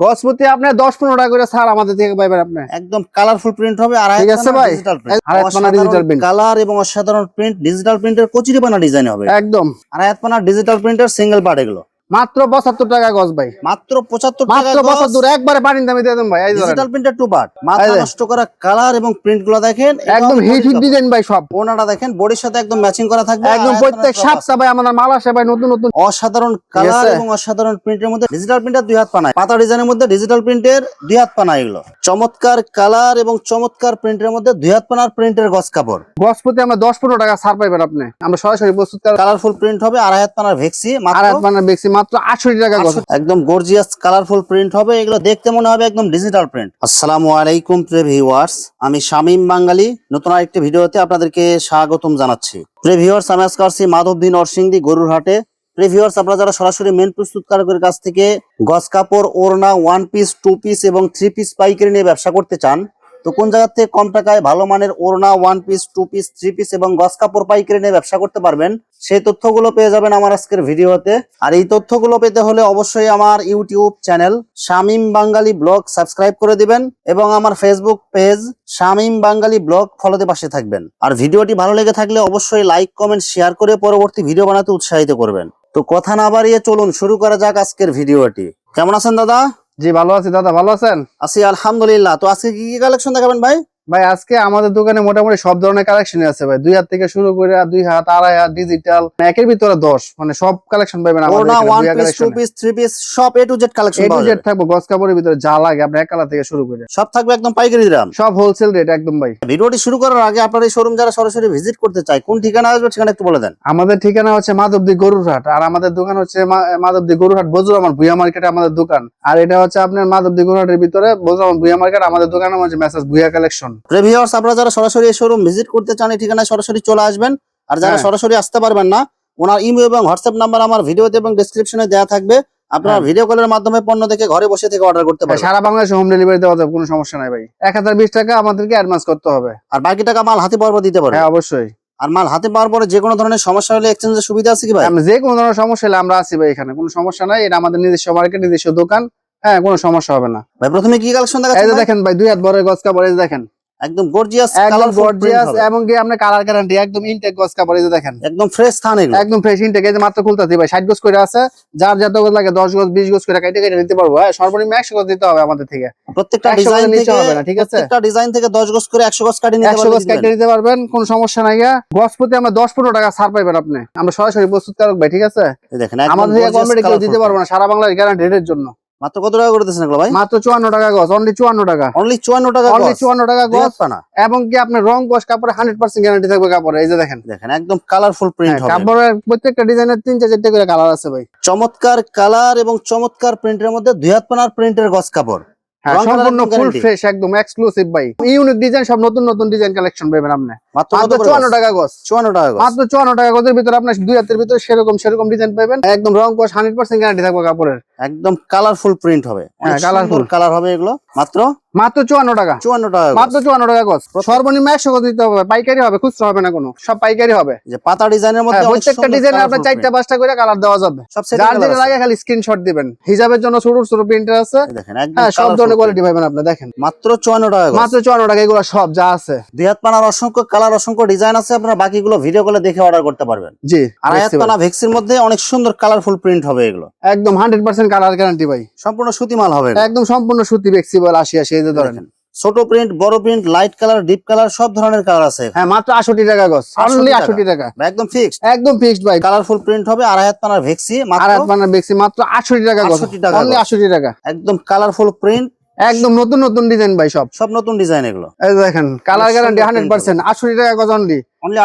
গজপতি আপনার দশ পনেরো টাকা করে স্যার আমাদের থেকে পাইবেন আপনার একদম কালারফুল প্রিন্ট হবে আর ঠিক আছে ভাই। পানা digital কালার এবং অসাধারণ প্রিন্ট ডিজিটাল প্রিন্টের কচুরিপানা ডিজাইন হবে। একদম। আর পানা ডিজিটাল প্রিন্টের সিঙ্গেল পার্ট এগুলো। মাত্র পঁচাত্তর টাকা গজ ভাই। মাত্র পঁচাত্তর মাত্র পঁচাত্তর একবারে পানির দামে দিয়ে দেন ভাই ডিজিটাল প্রিন্টার টু পার্ট মাথা নষ্ট করা কালার এবং প্রিন্টগুলো দেখেন একদম হিট হিট ডিজাইন ভাই সব। ওনাটা দেখেন বডির সাথে একদম ম্যাচিং করা থাকবে। একদম প্রত্যেক সাপসা ভাই আমাদের মাল আসে ভাই নতুন নতুন। অসাধারণ কালার এবং অসাধারণ প্রিন্টের মধ্যে ডিজিটাল প্রিন্টার দুই হাত পানায়। পাতা ডিজাইনের মধ্যে ডিজিটাল প্রিন্টের দুই হাত পানা এগুলো। চমৎকার কালার এবং চমৎকার প্রিন্টের মধ্যে দুই হাত পানার প্রিন্টের গস কাপড়। গজপতি আমরা দশ পনেরো টাকা ছাড় পাইবেন আপনি। আমরা সরাসরি প্রস্তুত কালারফুল প্রিন্ট হবে আড়াই হাত পানার ভেক্সি মাত্র এক বানার বেশি মাত্র আটষট্টি টাকা একদম গর্জিয়াস কালারফুল প্রিন্ট হবে, এগুলো দেখতে মনে হবে একদম ডিজিটাল প্রিন্ট আসসালামু আলাইকুম প্রিয় ভিউয়ার্স আমি শামীম বাঙ্গালি নতুন আরেকটি ভিডিওতে আপনাদেরকে স্বাগতম জানাচ্ছি। প্রিয় ভিউয়ার্স আমি আজকে আসছি মাধবদী নরসিংদী গরুর হাটে প্রিয় আপনারা যারা সরাসরি মেন প্রস্তুতকারকের কাছ থেকে গস কাপড়, ওড়না ওয়ান পিস টু পিস এবং থ্রি পিস পাইকারি নিয়ে ব্যবসা করতে চান তো কোন জায়গা থেকে কম টাকায় ভালো মানের ওড়না one piece two piece three piece এবং গস কাপড়, পাইকারি নিয়ে ব্যবসা করতে পারবেন, সেই তথ্যগুলো পেয়ে যাবেন আমার আজকের ভিডিওতে। আর এই তথ্যগুলো পেতে হলে অবশ্যই আমার YouTube channel Shamim Bangali blog subscribe করে দিবেন এবং আমার Facebook page Shamim Bangali blog ফলোতে পাশে থাকবেন। আর ভিডিওটি ভালো লেগে থাকলে অবশ্যই লাইক কমেন্ট শেয়ার করে পরবর্তী ভিডিও বানাতে উৎসাহিত করবেন। তো কথা না বাড়িয়ে চলুন, শুরু করা যাক আজকের ভিডিওটি। কেমন আছেন দাদা? জি, ভালো আছি দাদা, ভালো আছেন? আছি, আলহামদুলিল্লাহ। তো আজকে কি কি কালেকশন দেখাবেন ভাই? ভাই আজকে আমাদের দোকানে মোটামুটি সব ধরনের কালেকশন আছে ভাই। দুই হাত থেকে শুরু করে দুই হাত আড়াই হাত ডিজিটাল একের ভিতরে দশ। মানে সব কালেকশন পিস সব A to Z collection A to Z থাকব কাপড়ের ভিতরে যা লাগে আপনি এক কালার থেকে শুরু করে। সব থাকবে একদম পাইকারি দাম। সব হোলসেল রেট একদম ভাই। ভিডিওটি শুরু করার আগে আপনার এই শোরুম যারা সরাসরি ভিজিট করতে চায় কোন ঠিকানা আসবে ঠিকানা একটু বলে দেন। আমাদের ঠিকানা হচ্ছে মাধবদী গরুরহাট আর আমাদের দোকান হচ্ছে মাধবদী গরুরহাট বজুরামান ভুয়া মার্কেটে আমাদের দোকান। আর এটা হচ্ছে আপনার মাধবদী গরুরহাটের ভিতরে বজুরামান ভুয়া মার্কেট আমাদের দোকানের হচ্ছে মেসেজ ভুয়া কালেকশন রিভিউয়ার্স আপনারা যারা সরাসরি এই শোরুম ভিজিট করতে চান এই ঠিকানায় সরাসরি চলে আসবেন। আর যারা হ্যাঁ। সরাসরি আসতে পারবেন না ওনার ইমেল এবং হোয়াটসঅ্যাপ নাম্বার আমার ভিডিওতে এবং ডেসক্রিপশনে দেওয়া থাকবে। আপনারা হ্যাঁ। ভিডিও কলের মাধ্যমে পণ্য দেখে ঘরে বসে থেকে অর্ডার করতে পারবেন। সারা বাংলাদেশে হোম ডেলিভারি দেওয়া যাবে কোনো সমস্যা নাই ভাই। এক হাজার বিশ টাকা আমাদেরকে অ্যাডভান্স করতে হবে। আর বাকি টাকা মাল হাতে পাওয়ার পর দিতে পারবেন। হ্যাঁ অবশ্যই। আর মাল হাতে পাওয়ার পরে যে কোনো ধরনের সমস্যা হলে এক্সচেঞ্জের সুবিধা আছে কি ভাই? আমরা যে কোনো ধরনের সমস্যা হলে আমরা আছি ভাই এখানে কোনো সমস্যা নাই। এটা আমাদের নিজস্ব মার্কেট নিজস্ব দোকান। হ্যাঁ কোনো সমস্যা হবে না। ভাই প্রথমে কি কালেকশন এই যে দেখেন ভাই দুই হাত বড় গজ কাপড় দেখেন। একদম গর্জিয়াস একদম গর্জিয়াস এবং কি আপনার কালার গ্যারান্টি একদম ইনটেক কাপড় এই যে দেখেন। একদম ফ্রেশ থান একদম ফ্রেশ ইনটেক এই যে মাত্র খুলতাছি ভাই ষাট গজ করে আছে যার যত গজ লাগে দশ গজ বিশ গজ করে কেটে কেটে নিতে পারব। হ্যাঁ সর্বনিম্ন একশো গজ দিতে হবে আমাদের থেকে। প্রত্যেকটা 100 ডিজাইন থেকে হবে না, ঠিক আছে? প্রত্যেকটা ডিজাইন থেকে 10 গজ করে 100 গজ কাটি নিতে গজ পারবেন কেটে নিতে পারবেন কোনো সমস্যা নাই গা গজ প্রতি আমরা দশ পনেরো টাকা ছাড় পাইবেন আপনি। আমরা সরাসরি প্রস্তুত কারক ভাই ঠিক আছে? এই দেখেন আমাদের থেকে কমে দিতে পারব না সারা বাংলার গ্যারান্টি রেটের জন্য। মাত্র কত টাকা করে দিচ্ছেন এগুলো ভাই? মাত্র চুয়ান্ন টাকা গজ অনলি চুয়ান্ন টাকা। অনলি 54 টাকা অনলি চুয়ান্ন টাকা গজ পানা। এবং কি আপনার রং গজ কাপড়ে হান্ড্রেড পার্সেন্ট গ্যারান্টি থাকবে কাপড়ে এই যে দেখেন। দেখেন একদম কালারফুল প্রিন্ট হ্যাঁ, কাপড়ের প্রত্যেকটা ডিজাইনের তিন চার চারটে করে কালার আছে ভাই। চমৎকার কালার এবং চমৎকার প্রিন্টের মধ্যে দুই হাত পানার প্রিন্টের গজ কাপড়। হ্যাঁ সম্পূর্ণ ফুল ফ্রেশ একদম এক্সক্লুসিভ ভাই। ইউনিক ডিজাইন সব নতুন নতুন ডিজাইন কালেকশন পাবেন আপনি। মাত্র চুয়ান্ন টাকা গজ। 54 টাকা মাত্র চুয়ান্ন টাকা গজের ভিতরে আপনার দুই হাতের ভিতরে সেরকম সেরকম ডিজাইন পাবেন। একদম রং কস হান্ড্রেড পার্সেন্ট গ্যারান্টি থাকবে কাপড়ের। একদম কালারফুল প্রিন্ট হবে। হ্যাঁ, colourful। কালার হবে এগুলো। মাত্র? মাত্র চুয়ান্ন টাকা। 54 টাকা মাত্র চুয়ান্ন টাকা গজ। সর্বনিম্ন একশো গজ দিতে হবে। পাইকারি হবে খুচরা হবে না কোনো। সব পাইকারি হবে। যে পাতা ডিজাইনের মধ্যে হ্যাঁ, প্রত্যেকটা ডিজাইনে আপনার চারটা পাঁচটা করে কালার দেওয়া যাবে। যার যেটা লাগে খালি স্ক্রিনশট দিবেন। হিসাবের জন্য ছোট ছোট প্রিন্টার আছে। দেখেন একদম হ্যাঁ সব ধরনের কোয়ালিটি পাবেন আপনি দেখেন। মাত্র 54 টাকা। মাত্র চুয়ান্ন টাকা এগুলো সব যা আছে। দুই হাত পানার অসংখ্য কালার অসংখ্য ডিজাইন আছে। আপনারা বাকিগুলো ভিডিও কলে দেখে অর্ডার করতে পারবেন। জি আর হাত পানা ভেক্সির মধ্যে অনেক সুন্দর কালারফুল প্রিন্ট হবে এগুলো। একদম হান্ড্রেড পার্সেন্ট কালার গ্যারান্টি ভাই। সম্পূর্ণ সুতি মাল হবে একদম সম্পূর্ণ সুতি ফ্লেক্সিবল আসি আসি এই যে ধরেন। ছোট প্রিন্ট বড় print light colour deep colour সব ধরনের কালার আছে। হ্যাঁ মাত্র আষট্টি টাকা গছ 68 অনলি টাকা। আষট্টি টাকা। একদম ফিক্সড একদম ফিক্সড ভাই। কালারফুল প্রিন্ট হবে আর হাত পানার ভেক্সি আড়াই মাত্র পানার ভেক্সি মাত্র আটষট্টি টাকা 68 টাকা অনলি। আষট্টি টাকা। একদম কালারফুল প্রিন্ট একদম নতুন নতুন ডিজাইন ভাই সব। সব নতুন ডিজাইন এগুলো। এই দেখেন colour guarantee print hundred percent আষট্টি টাকা গজ অনলি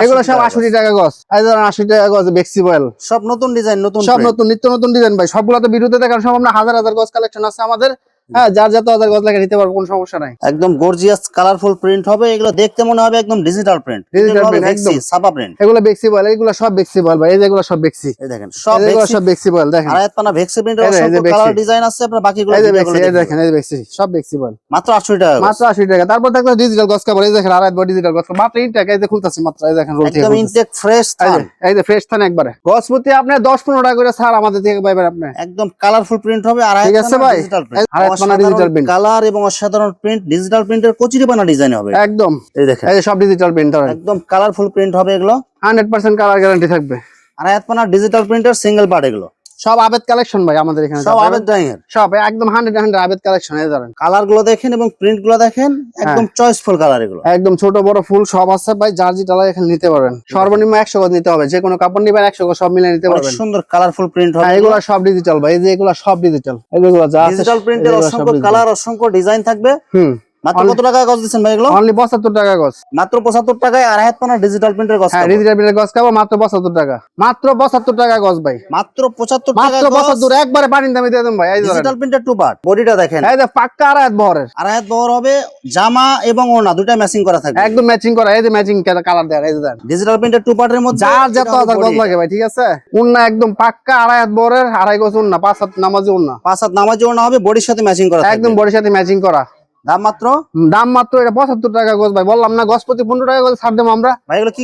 এগুলো সব আষট্টি টাকা গজ। এই ধরেন আশি টাকা গজ বয়েল সব নতুন ডিজাইন নতুন সব নতুন নিত্য নতুন ডিজাইন ভাই। সবগুলো তো বিরুদ্ধে দেখার সম্ভব না হাজার হাজার গজ কালেকশন আছে আমাদের। হ্যাঁ যার যত হাজার গজ লাগে নিতে পারব কোনো সমস্যা নাই। একদম গর্জিয়াস কালারফুল প্রিন্ট হবে এগুলো দেখতে মনে হবে একদম ডিজিটাল প্রিন্ট Digital print, একদম। সাপা প্রিন্ট এগুলো ফ্লেক্সিবল এগুলো সব ফ্লেক্সিবল ভাই এই সব ফ্লেক্সি এই দেখেন সব সব দেখেন। পানা এই যে- এই যে অসংখ্য কালার ডিজাইন আছে আপনারা বাকিগুলো এই যে এই দেখেন এই যে ফ্লেক্সি সব ফ্লেক্সিবল নেবেন। মাত্র 80 টাকা মাত্র টাকা। তারপর থাকবে ডিজিটাল গজ কাপড় এই দেখেন আড়াই ডিজিটাল গজ মাত্র ইনটেক এই যে খুলতেছি মাত্র এই দেখেন রোল একদম ইনটেক ফ্রেশ যে এই যে ফ্রেশ থান একবারে। গজপতি আপনি দশ পনেরো টাকা করে ছাড় আমাদের থেকে পাইবেন আপনি। একদম কালারফুল প্রিন্ট হবে আর ভাই? ডিজিটাল আর ডিজিটাল প্রিন্ট কালার এবং অসাধারণ প্রিন্ট ডিজিটাল প্রিন্টের কচুরি ডিজাইন হবে। একদম। এই দেখেন। এই সব ডিজিটাল প্রিন্ট ধরেন। একদম কালারফুল প্রিন্ট হবে এগুলো। হান্ড্রেড পার্সেন্ট কালার গ্যারান্টি থাকবে। আর হাত ডিজিটাল প্রিন্টের সিঙ্গেল পার্ট এগুলো। সব আবেদ কালেকশন ভাই আমাদের এখানে সব আবেদ। ড্রয়িং এর সব একদম হান্ড্রেড হান্ড্রেড আবেদ কালেকশন এই ধরেন। কালারগুলো দেখেন এবং প্রিন্টগুলো দেখেন একদম হ্যাঁ। চয়েসফুল কালার এগুলো। একদম ছোট বড় ফুল সব আছে ভাই যার যেটা লাগে এখানে নিতে পারেন সর্বনিম্ন একশো গজ নিতে হবে যে কোনো কাপড় নিবেন একশো গজ সব মিলে নিতে পারবেন। সুন্দর কালারফুল প্রিন্ট হবে। হ্যাঁ এগুলা সব ডিজিটাল ভাই এই যে এগুলা সব ডিজিটাল এগুলো যা আছে ডিজিটাল প্রিন্টের অসংখ্য কালার অসংখ্য ডিজাইন থাকবে। হুম। মাত্র Only- কত টাকা গজ দিচ্ছেন ভাই এগুলো? অনলি পঁচাত্তর টাকা গজ মাত্র পঁচাত্তর টাকায় আর হাত পানা ডিজিটাল প্রিন্টের গজ হ্যাঁ ডিজিটাল প্রিন্টের গজ খাব মাত্র পঁচাত্তর টাকা। মাত্র পঁচাত্তর টাকা গজ ভাই। মাত্র পঁচাত্তর মাত্র টাকা পঁচাত্তর একবারে পানির দামে দিয়ে দেন ভাই এই ডিজিটাল প্রিন্টের টু পার্ট বডিটা দেখেন। এই যে পাক্কা আর এক বহরের। আর হাত বহর হবে জামা এবং ওড়না দুটা ম্যাচিং করা থাকবে। একদম ম্যাচিং করা এই যে ম্যাচিং কালার দেন এই যে দেন ডিজিটাল প্রিন্টের টু পার্টের মধ্যে যার যত হাজার গজ লাগে ভাই ঠিক আছে? উন্না একদম পাক্কা আড়াই হাত বহরের আড়াই গজ উন্না পাঁচ হাত নামাজি উন্না পাঁচ হাত নামাজি ওড়না হবে বডির সাথে ম্যাচিং করা একদম বডির সাথে ম্যাচিং করা। দাম মাত্র? দাম মাত্র এটা পঁচাত্তর টাকা গজ ভাই। বললাম না গজ প্রতি পনেরো টাকা গজ ছাড় দেবো আমরা। ভাই এগুলো কি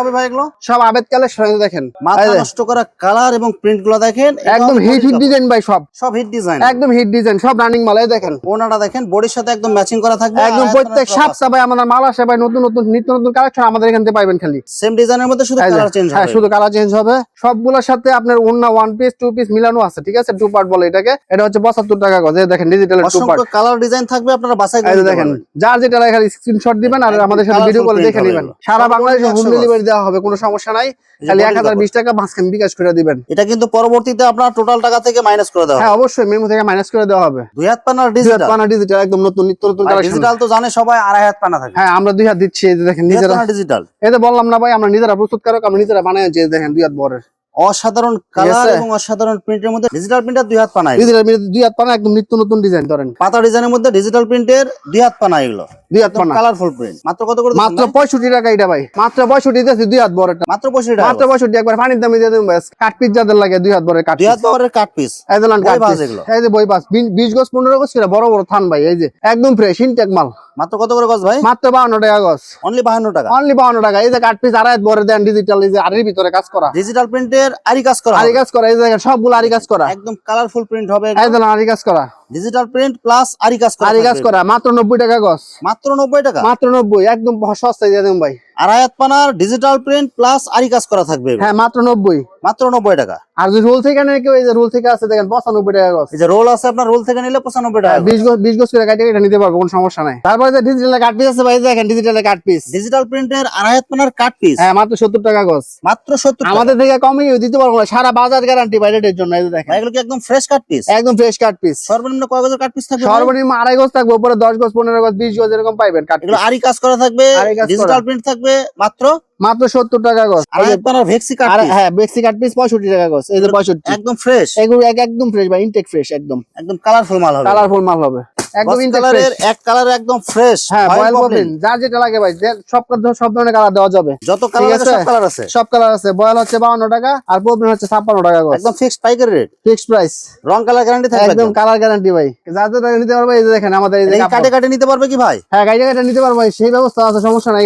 হবে ভাই এগুলো? সব আবেদ কালেকশন দেখেন। মাথা নষ্ট করা কালার এবং প্রিন্টগুলো দেখেন একদম হিট হিট ডিজাইন ভাই সব। সব হিট ডিজাইন একদম হিট ডিজাইন সব রানিং মাল এই দেখেন। ওড়নাটা দেখেন বডির সাথে একদম ম্যাচিং করা থাকবে। একদম প্রত্যেক সপ্তাহ ভাই আমাদের মাল আসে ভাই নতুন নতুন নিত্য নতুন কালেকশন আমাদের এখান থেকে পাইবেন খালি। সেম ডিজাইনের মধ্যে শুধু কালার চেঞ্জ হ্যাঁ হবে। শুধু কালার চেঞ্জ হবে। সবগুলোর সাথে আপনার ওন্না ওয়ান পিস টু পিস মিলানো আছে ঠিক আছে? টু পার্ট বলে এটাকে। এটা হচ্ছে পঁচাত্তর টাকা গজ এই দেখেন digital two part colour design থাকবে আপনারা বাসায় এই দেখেন যার যেটা লাগে স্ক্রিনশট দিবেন আর আমাদের সাথে ভিডিও print দেখে নেবেন। সারা বাংলাদেশে হোম ডেলিভারি দেওয়া হবে কোনো সমস্যা নাই। খালি body এক হাজার কাপড়। বিশ টাকা মাঝখানে বিকাশ করে দিবেন। এটা কিন্তু পরবর্তীতে আপনার টোটাল টাকা থেকে মাইনাস করে দেওয়া হ্যাঁ অবশ্যই মেমো থেকে মাইনাস করে দেওয়া হবে। দুই হাত হাত ডিজিটাল পানা ডিজিটাল একদম নতুন নিত্য নতুন ডিজিটাল তো জানে সবাই আড়াই হাত পানা থাকে। হ্যাঁ আমরা দুই হাত দিচ্ছি এই যে দেখেন নিজেরা। ডিজিটাল এই যে বললাম না ভাই আমরা নিজেরা প্রস্তুত কারক আমরা নিজেরা বানাই যে দেখেন দুই হাত বরের। অসাধারণ কালার এবং অসাধারণ প্রিন্টের মধ্যে ডিজিটাল প্রিন্টার দুই হাত পানা। ডিজিটাল দুই হাত পানা একদম নিত্য নতুন ডিজাইন ধরেন। পাতা ডিজাইনের মধ্যে ডিজিটাল প্রিন্টের দুই হাত পানা এগুলো। দুই হাত পানা। কালারফুল প্রিন্ট মাত্র কত করে মাত্র ভাই? পঁয়ষট্টি টাকা এটা ভাই। মাত্র পঁয়ষট্টি দিয়েছি দুই হাত বরেরটা মাত্র পঁয়ষট্টি টাকা। মাত্র পঁয়ষট্টি একবার পানির দামে দিয়ে দেবেন ব্যাস। কাঠ পিস যাদের লাগে দুই হাত বরের কাঠ দুই হাত পাওয়ারের কাট পিস এই কাঠ বাস এগুলো। এই যে বই বাস বিশ- বিশ গজ পনেরো গজ কিনা বড় বড় থান ভাই। এই যে একদম ফ্রেশ ইনটেক মাল। মাত্র কত করে গজ ভাই? মাত্র বাউন্ন টাকা গজ। অনলি বাহান্ন টাকা। অনলি বাউন্ন টাকা। এই যে কাঠ পিস আড়াই বরে দেন ডিজিটাল এই যে আড়ির ভিতরে কাজ করা। ডিজিটাল প্রিন্টের আরি কাজ করা আরি কাজ করা এই জায়গা দেখেন সবগুলো আরি কাজ করা। একদম কালারফুল প্রিন্ট হবে। একদম আরি কাজ করা। ডিজিটাল প্রিন্ট প্লাস আরি কাজ করা আড়ি কাজ করা মাত্র নব্বই টাকা গজ মাত্র নব্বই টাকা? মাত্র নব্বই একদম সস্তায় দিয়ে দেবেন ভাই। আড়াই হাত পানার ডিজিটাল প্রিন্ট প্লাস আরি কাজ করা থাকবে। হ্যাঁ মাত্র নব্বই। মাত্র নব্বই টাকা। আর যদি রোল থেকে নেয় কেউ এই যে রোল থেকে আছে দেখেন পঁচানব্বই টাকা গজ এই যে রোল আছে আপনার রোল থেকে নিলে পঁচানব্বই টাকা বিশ গজ বিশ গজ করে কাটে এটা নিতে পারব কোনো সমস্যা নাই। তারপরে যে ডিজিটাল কাট পিস আছে ভাই দেখেন ডিজিটাল কাট পিস ডিজিটাল প্রিন্টের আড়াই হাত পানার কাট পিস হ্যাঁ মাত্র সত্তর টাকা গজ মাত্র সত্তর আমাদের আমাদের থেকে কমই দিতে পারব না সারা বাজার গ্যারান্টি ভাই রেটের জন্য এই যে দেখেন। এগুলো কি একদম ফ্রেশ কাট পিস একদম ফ্রেশ কাট পিস সর্বনিম্ন কয় গজের কাঠ পিস থাকবে সর্বনিম্ন আড়াই গজ থাকবে উপরে দশ গজ পনেরো গজ বিশ গজ এরকম পাইবেন কাট এগুলো আরি কাজ করা থাকবে ডিজিটাল প্রিন্ট থাকবে মাত্র? মাত্র সত্তর টাকা গজ। আর হাত ভেক্সি কাঠ আর হ্যাঁ ভেক্সি কাঠ পিস পঁয়ষট্টি টাকা গজ এই যে পঁয়ষট্টি। একদম ফ্রেশ এগুলো একদম ফ্রেশ বা ইনটেক ফ্রেশ একদম। একদম কালারফুল মাল হবে। কালারফুল মাল হবে। একদম কালারের এক কালার একদম ফ্রেশ হ্যাঁ বয়েল পপলিন যার যেটা লাগে ভাই সব সব ধরনের কালার দেওয়া যাবে। যত কালার আছে আছে? সব কালার আছে। সব কালার আছে। বয়েল হচ্ছে বাউন্ন টাকা আর পপলিন হচ্ছে ছাপ্পান্ন টাকা গজ। একদম ফিক্সড পাইকারি রেট ফিক্সড প্রাইস রং কালার গ্যারান্টি থাকবে একদম কালার গ্যারান্টি ভাই। যার যেটা নিতে পারবে এই যে দেখেন আমাদের এই। কাটে কাটে নিতে পারবে কি ভাই? হ্যাঁ নিতে পারব সেই ব্যবস্থা আছে সমস্যা নাই।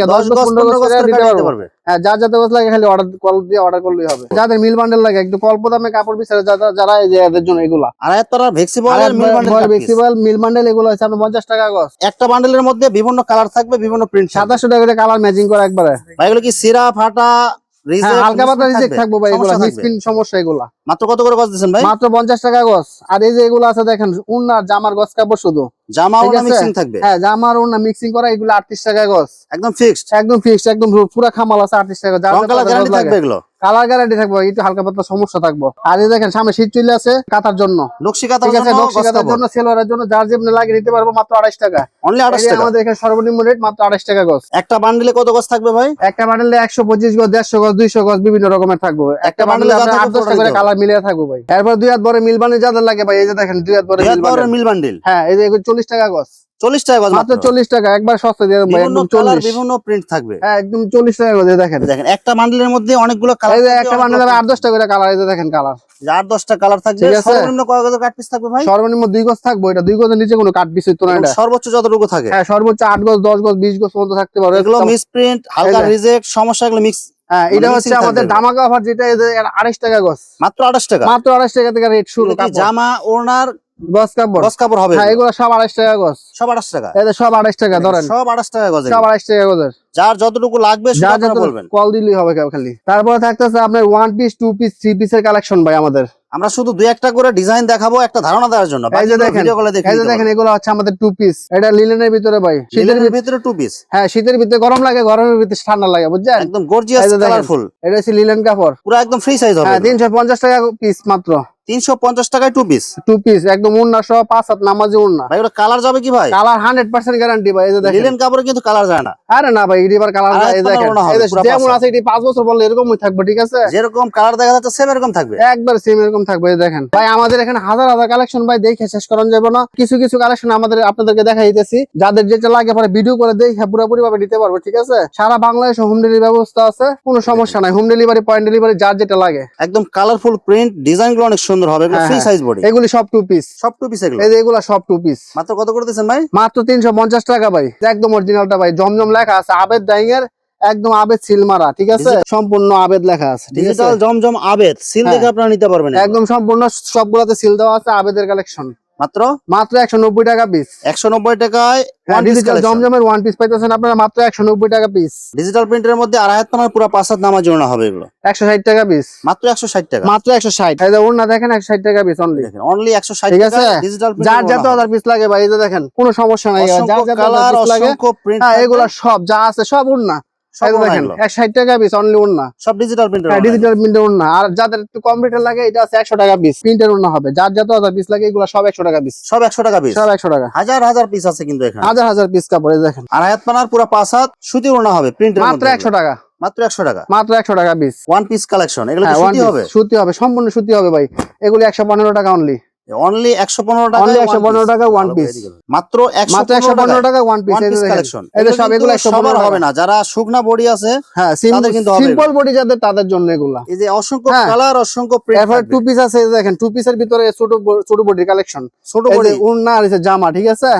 দিতে নিতে পারবে। হ্যাঁ যার যাতে লাগে খালি অর্ডার কল দিয়ে অর্ডার করলেই হবে। যাদের মিল বান্ডেল লাগে একটু অল্প দামে কাপড় বিচারে যারা- যারা এই যে এদের জন্য এগুলা। আর এত ভেক্সিবল মিল বান্ডেল মিল বান্ডেল এগুলো হচ্ছে আপনার পঞ্চাশ টাকা গজ। একটা বান্ডেলের মধ্যে বিভিন্ন কালার থাকবে বিভিন্ন প্রিন্ট থাকবে। সাতাশশো টাকা করে কালার ম্যাচিং করে একবারে। ভাই এগুলো কি সিরা ফাটা হালকা পাতলা রিজেক্ট থাকব। ভাই এগুলা সমস্যা সমস্যা এগুলা। মাত্র কত করে গজ ভাই? মাত্র পঞ্চাশ টাকা গজ আর এই যে এগুলো আছে দেখেন উন্নার জামার গজ কাপড় শুধু। জামা ওনা মিক্সিং থাকবে? হ্যাঁ জামার উন্না মিক্সিং করা এগুলো আটত্রিশ টাকা গজ একদম ফিক্সড একদম ফিক্সড একদম পুরা খামাল আছে আটত্রিশ টাকা। জামা গ্যারান্টি থাকবে এগুলো? কালার গ্যারান্টি থাকবে একটু হালকা পাতলা সমস্যা থাকব। আর এই দেখেন সামনে শীত চলে আছে কাতার জন্য। নকশি কাতার ঠিক আছে নকশি কাতার জন্য সেলোয়ারের জন্য যার যেমনি লাগে নিতে পারব মাত্র আড়াইশ টাকা। অনলি আঠাশ এই যে টাকা? আমাদের এখানে সর্বনিম্ন রেট মাত্র আড়াইশ টাকা গজ। একটা বান্ডেলে কত গজ থাকবে ভাই? একটা বান্ডেলে একশো পঁচিশ গজ দেড়শো গজ দুইশো গজ বিভিন্ন রকমের থাকবে। একটা বান্ডেলে আট থাকবে দশটা করে পুরোটাই কালার মিলিয়ে থাকবে ভাই। এরপর দুই হাত বড় মিল বান্ডেল যাদের লাগে ভাই এই যে দেখেন দুই হাত বড় মিল বান্ডেল হ্যাঁ এই যে এগুলো চল্লিশ টাকা গজ। চল্লিশ টাকা মাত্র চল্লিশ টাকা একবার সস্তা দিয়ে বিভিন্ন কালার চল্লিশ। বিভিন্ন প্রিন্ট থাকবে। হ্যাঁ একদম চল্লিশ টাকা এই দেখেন। দেখেন একটা বান্ডেলের মধ্যে অনেকগুলো কালার একটা বান্ডেল আট দশটা করে কালার এই দেখেন কালার আট দশটা কালার থাকবে সর্বনিম্ন কয় গজের কাট পিস থাকবে ভাই? সর্বনিম্ন দুই গজ থাকব এটা দুই গজের নিচে কোনো কাঠ পিস হইতো না এটা। সর্বোচ্চ যতটুকু থাকে। হ্যাঁ সর্বোচ্চ আট গজ দশ গজ বিশ গজ পর্যন্ত থাকতে পারে। এগুলো মিস প্রিন্ট হালকা রিজেক্ট সমস্যা এগুলো মিক্স হ্যাঁ এটা হচ্ছে আমাদের। অফার যেটা আড়াইশ টাকা গজ। মাত্র আঠাশ টাকা। মাত্র আড়াইশ টাকা থেকে রেট শুরু। জামা ওড়নার গস কাপড়। গস কাপড় হবে। হ্যাঁ এগুলো? এগুলো সব আড়াইশ টাকা গস সব আঠাশ টাকা? এদের সব আড়াইশ টাকা ধরেন। সব আঠাশ টাকা গজ সব আড়াইশ টাকা গজের। যার যতটুকু লাগবে যা সেটা বলবেন। কল দিলেই হবে খালি। তারপরে থাকতেছে আপনার ওয়ান পিস টু পিস থ্রি পিসের কালেকশন ভাই আমাদের। আমরা শুধু দুই একটা করে ডিজাইন দেখাবো একটা ধারণা দেওয়ার জন্য। এই যে দেখেন, ভিডিও এই যে দেখেন এগুলো হচ্ছে আমাদের টু পিস এটা লিলেনের ভিতরে ভাই। শীতের ভিতরে টু পিস হ্যাঁ শীতের ভিতরে গরম লাগে গরমের ভিতরে ঠান্ডা লাগে বুঝছেন? একদম গর্জিয়াস কালারফুল এটা হচ্ছে লিলেন কাপড়। পুরো একদম ফ্রি সাইজ হবে হ্যাঁ তিনশো পঞ্চাশ টাকা পিস মাত্র। তিনশো পঞ্চাশ টাকায় টু পিস টু পিস একদম উন্না সহ পাঁচ হাত নামাজি উন্না ভাই ওটা কালার যাবে কি ভাই? কালার হান্ড্রেড পার্সেন্ট গ্যারান্টি ভাই এই যে দেখেন। কাপড়ে কিন্তু কালার যায় না। আরে না ভাই এবার কালার এই দেখেন। যেমন আছে এটি পাঁচ বছর বললে এরকমই থাকবে ঠিক আছে? যেরকম কালার দেখা যাচ্ছে সেম এরকম থাকবে। একবার সেম এরকম থাকবে এই দেখেন। ভাই আমাদের এখানে হাজার হাজার কালেকশন ভাই দেখে শেষ করান যাবে না। কিছু কিছু কালেকশন আমাদের আপনাদেরকে দেখাই দিতেছি। যাদের যেটা লাগে পরে ভিডিও করে দেখে পুরোপুরি ভাবে নিতে পারব ঠিক আছে? সারা বাংলাদেশে হোম ডেলিভারি ব্যবস্থা আছে কোনো সমস্যা নাই। হোম ডেলিভারি পয়েন্ট ডেলিভারি যার যেটা লাগে। একদম কালারফুল প্রিন্ট ডিজাইনগুলো অনেক সুন্দর। হবে এগুলো ফ্রি হ্যাঁ। সাইজ বডি এগুলি সব টু পিস সব টু পিস এগুলো? এই যে এগুলো সব টু পিস মাত্র কত করে দিয়েছেন ভাই? মাত্র তিনশো পঞ্চাশ টাকা ভাই। একদম অরিজিনালটা ভাই। জমজম লেখা আছে। আবেদ ডাইং এর একদম আবেদ সিল মারা ঠিক আছে? সম্পূর্ণ আবেদ লেখা আছে ঠিক আছে? ডিজিটাল জমজম আবেদ। সিল হ্যাঁ। দেখে আপনারা নিতে পারবেন একদম সম্পূর্ণ সবগুলোতে সিল দেওয়া আছে আবেদের কালেকশন মাত্র? মাত্র একশো নব্বই টাকা পিস একশো নব্বই টাকায় ডিজিটাল জমজমের ওয়ান পিস পাইতেছেন আপনারা মাত্র একশো নব্বই টাকা পিস ডিজিটাল প্রিন্টের মধ্যে আড়াই হাত পুরো পাঁচ হাত নামার জন্য হবে এগুলো। একশো ষাট টাকা পিস মাত্র একশো ষাট টাকা। মাত্র একশো ষাট। যে ওড়না দেখেন একশো ষাট টাকা পিস অনলি অনলি একশো ষাট ঠিক আছে? ডিজিটাল যার যত হাজার পিস লাগে ভাই দেখেন কোনো সমস্যা নাই। যার যত লাগে হ্যাঁ এগুলা সব যা আছে সব সব টাকা পিস অনলি সব ডিজিটাল প্রিন্টের হ্যাঁ ডিজিটাল প্রিন্টের উড়না আর যাদের একটু কম্পিউটার লাগে এটা আছে একশো টাকা পিস প্রিন্টের উড়না হবে। যার যত হাজার পিস লাগে এগুলো সব একশো টাকা পিস সব একশো টাকা পিস সব একশো টাকা। হাজার হাজার পিস আছে কিন্তু এখানে। হাজার হাজার পিস কাপড় দেখেন। হাত পানার পুরো পাঁচ হাত সুতি ওড়না হবে প্রিন্টের মাত্র একশো টাকা। মাত্র একশো টাকা। মাত্র একশো টাকা পিস ওয়ান পিস কালেকশন এগুলো হ্যাঁ সুতি হবে? সুতি হবে সম্পূর্ণ সুতি হবে ভাই। এগুলি একশো পনেরো টাকা অনলি অনলি একশো পনেরো টাকা অনলি টাকা ওয়ান পিস মাত্র একশো মাত্র একশো পনেরো টাকা ওয়ান পিস কালেকশন এটা সব এগুলো একশো সবার পনেরো হবে না। যারা শুকনা বডি আছে হ্যাঁ সিম্পল বডি যাদের তাদের জন্য এগুলা। এই যে অসংখ্য হ্যাঁ। কালার অসংখ্য এরপরে টু পিস আছে দেখেন টু পিসের ভিতরে ছোট ছোট বডির কালেকশন ছোট বডি উন্না আর জামা ঠিক আছে?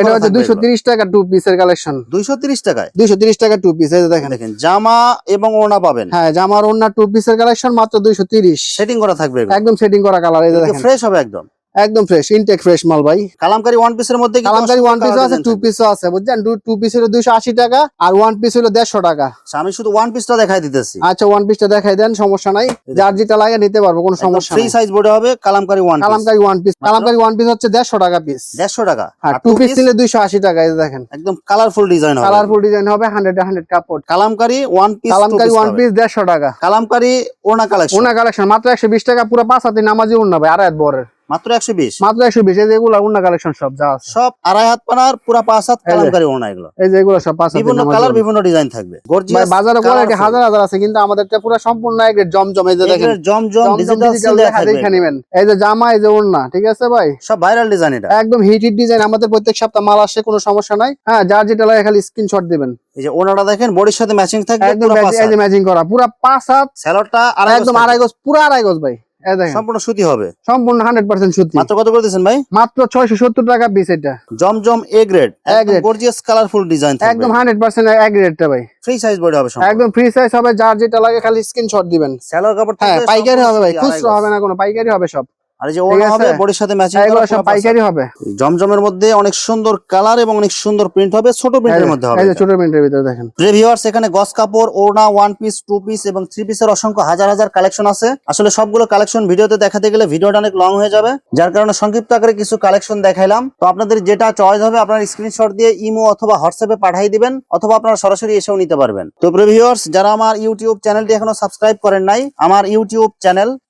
এটা হচ্ছে দুইশো তিরিশ টাকা টু পিসের কালেকশন দুইশো তিরিশ টাকায়? দুইশো তিরিশ টাকা টু পিস এই দেখেন। দেখেন জামা এবং ওড়না পাবেন। হ্যাঁ জামা ওড়না টু পিসের কালেকশন মাত্র দুইশো তিরিশ। সেটিং করা থাকবে একদম সেটিং করা কালার এই দেখেন। ফ্রেশ হবে একদম। একদম ফ্রেশ ইনটেক ফ্রেশ মাল ভাই। কালামকারি ওয়ান পিসের মধ্যে কালামকারি ওয়ান পিস আছে টু। পিসও আছে বুঝছেন? টু পিস হলো দুইশো আশি টাকা আর ওয়ান পিস হলো দেড়শো টাকা। আচ্ছা, আমি শুধু ওয়ান পিসটা দেখাই দিতেছি। আচ্ছা ওয়ান পিসটা দেখাই দেন সমস্যা নাই। যার যেটা লাগে নিতে পারব কোনো সমস্যা ফ্রি সাইজ বোর্ডে হবে kalamkari one kalamkari one piece kalamkari one piece হচ্ছে দেড়শো টাকা পিস দেড়শো টাকা। হ্যাঁ আর টু পিস নিলে দুইশো আশি টাকা এই দেখেন। একদম কালারফুল ডিজাইন হবে। কালারফুল ডিজাইন হবে হান্ড্রেড হান্ড্রেড কাপড়। Kalamkari one piece kalamkari one piece দেড়শো টাকা। কালামকারি ওনা কালেকশন উনা কালেকশন মাত্র একশো বিশ টাকা পুরো পাঁচ হাতে নামাজি উন্না ভাই আড়াই হাত বরের। মাত্র একশো বিশ। মাত্র একশো বিশ এই যে এগুলো উন্না কালেকশন সব যা সব আড়াই হাত পানার পুরা পাঁচ হাত কালামকারি ওড়না এগুলো। এই যে এগুলো সব পাঁচ বিভিন্ন কালার বিভিন্ন ডিজাইন থাকবে। বাজারে কোয়ালিটি হাজার হাজার আছে কিন্তু আমাদেরটা পুরো সম্পূর্ণ এক জমজম এই যে দেখেন। জমজম ডিজিটাল দেখা নিবেন। এই যে জামা এই যে ওড়না ঠিক আছে ভাই? সব ভাইরাল ডিজাইন এটা। একদম হিট হিট ডিজাইন আমাদের প্রত্যেক সপ্তাহ মাল আসে কোনো সমস্যা নাই। হ্যাঁ যার যেটা লাগে খালি স্ক্রিনশট দিবেন। এই যে ওড়নাটা দেখেন বডির সাথে ম্যাচিং থাকবে পুরা পাঁচ হাত। ম্যাচিং করা পুরো পাঁচ হাত। স্যালোডটা আড়াই একদম আড়াই। গজ পুরো আড়াই গজ ভাই। সম্পূর্ণ সুতি হবে। সম্পূর্ণ হান্ড্রেড পার্সেন্ট সত্যি মাত্র কত করে ভাই? মাত্র ছয়শো সত্তর টাকা পিস এটা। Zamzam A grade grade। Gorgeous colourful design একদম হান্ড্রেড পার্সেন্ট ভাই। ফ্রি সাইজ বডি হবে একদম ফ্রি সাইজ হবে যার যেটা লাগে খালি স্ক্রিনশট দিবেন। স্যালোর কাপড় হ্যাঁ পাইকারি হবে ভাই খুচরো। হবে না কোনো পাইকারি হবে সব। আর এই যে ঠিক হবে? বডির সাথে ম্যাচিং এগুলো সব পাইকারি হবে। জমজমের মধ্যে অনেক সুন্দর কালার এবং অনেক সুন্দর প্রিন্ট হবে ছোট প্রিন্টের মধ্যে হবে এই যে ছোট প্রিন্টের ভিতরে দেখেন। ভিউয়ার্স এখানে গস কাপড় ওড়না ওয়ান পিস টু পিস এবং থ্রি পিসের অসংখ্য হাজার হাজার কালেকশন আছে। আসলে সবগুলো কালেকশন ভিডিওতে দেখাতে গেলে ভিডিওটা অনেক লং হয়ে যাবে। যার কারণে সংক্ষিপ্ত আকারে কিছু কালেকশন দেখাইলাম। তো আপনাদের যেটা চয়েস হবে আপনার স্ক্রিনশট দিয়ে ইমো অথবা হোয়াটসঅ্যাপে পাঠিয়ে দিবেন অথবা আপনারা সরাসরি এসেও নিতে পারবেন। তো ভিউয়ার্স যারা আমার ইউটিউব চ্যানেলটি এখনও সাবস্ক্রাইব করেন নাই আমার YouTube channel